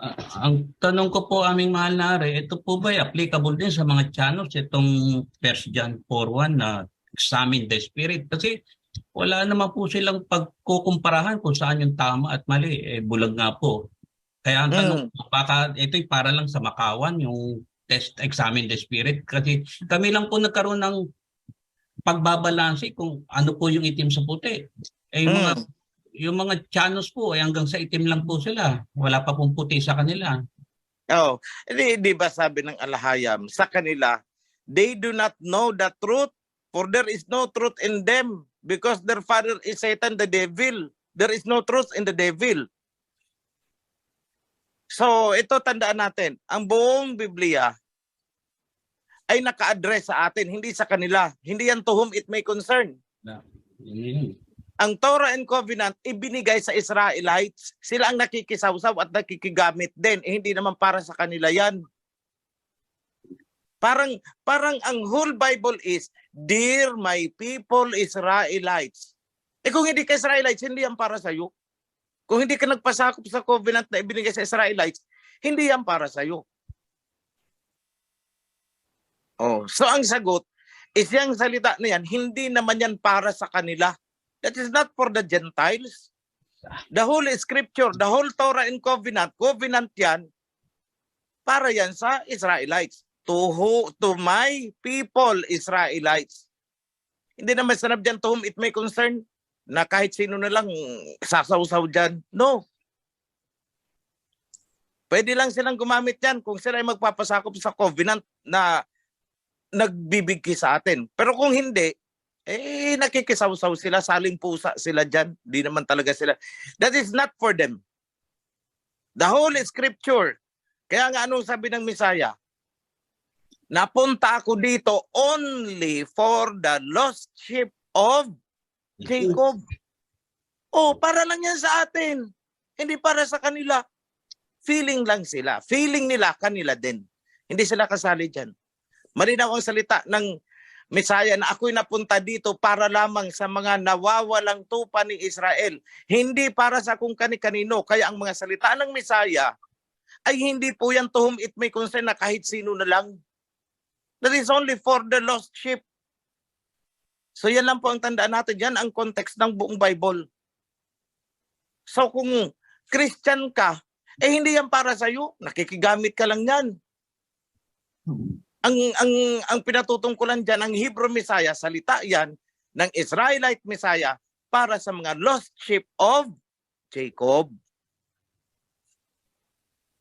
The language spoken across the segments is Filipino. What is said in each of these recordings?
Ah, ang tanong ko po aming mahal na are, ito po ba applicable din sa mga channels itong 1 John 4.1 na examine the spirit? Kasi wala naman po silang pagkukumparahan kung saan yung tama at mali. Eh, bulag nga po. Kaya ang tanong ko, baka ito'y para lang sa makawan, yung test examine the spirit. Kasi kami lang po nagkaroon ng pagbabalanse kung ano po yung itim sa puti. Eh, yung mga Mm. Yung mga channels po ay hanggang sa itim lang po sila. Wala pa pong puti sa kanila. Oh, di, di ba sabi ng Alahayam sa kanila, they do not know the truth for there is no truth in them because their father is Satan the devil. There is no truth in the devil. So, ito tandaan natin, ang buong Biblia ay naka-address sa atin, hindi sa kanila. Hindi yan to whom it may concern. Yun. Ang Torah and Covenant ibinigay sa Israelites. Sila ang nakikisawsaw at nakikigamit din. Eh, hindi naman para sa kanila yan. Parang parang ang whole Bible is, Dear my people Israelites. Eh kung hindi ka Israelites, hindi yan para sa iyo. Kung hindi ka nagpasakop sa covenant na ibinigay sa Israelites, hindi yan para sa iyo. Oh, so ang sagot is yung salita na yan, hindi naman yan para sa kanila. That is not for the Gentiles. The whole scripture, the whole Torah and covenant, covenant yan, para yan sa Israelites. To, who, to my people, Israelites. Hindi naman sanab dyan to whom it may concern na kahit sino na lang sasawsaw dyan. No. Pwede lang silang gumamit yan kung sila ay magpapasakop sa covenant na nagbibigki sa atin. Pero kung hindi, eh nakikisawsaw sila, saling pusa sila dyan. Di naman talaga sila. That is not for them. The whole scripture. Kaya nga anong sabi ng Misaya? Napunta ako dito only for the lost sheep of Jacob. Oh, para lang yan sa atin. Hindi para sa kanila. Feeling lang sila. Feeling nila kanila din. Hindi sila kasali dyan. Malinaw ang salita ng Mesaya na ako'y napunta dito para lamang sa mga nawawalang tupa ni Israel. Hindi para sa kung kani-kanino. Kaya ang mga salita ng Mesaya ay hindi po yan to whom it may concern na kahit sino na lang. That is only for the lost sheep. So yan lang po ang tandaan natin. Yan ang context ng buong Bible. So kung Christian ka, eh hindi yan para sa iyo. Nakikigamit ka lang yan. Ang ang ang pinatutungkulan diyan ang Hebrew Messiah, salita yan ng Israelite Messiah para sa mga lost sheep of Jacob.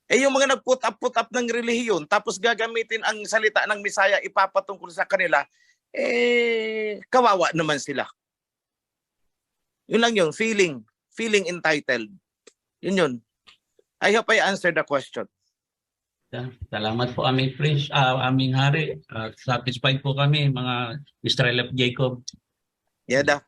Eh yung mga nag-put up, put up ng relihiyon, tapos gagamitin ang salita ng Messiah ipapatungkol sa kanila, eh, kawawa naman sila. Yun lang yung feeling, feeling entitled. Yun yun. I hope I answered the question. Salamat po aming prince, ah, aming hari. Ah, satisfied po kami mga Israel of Jacob. Yada.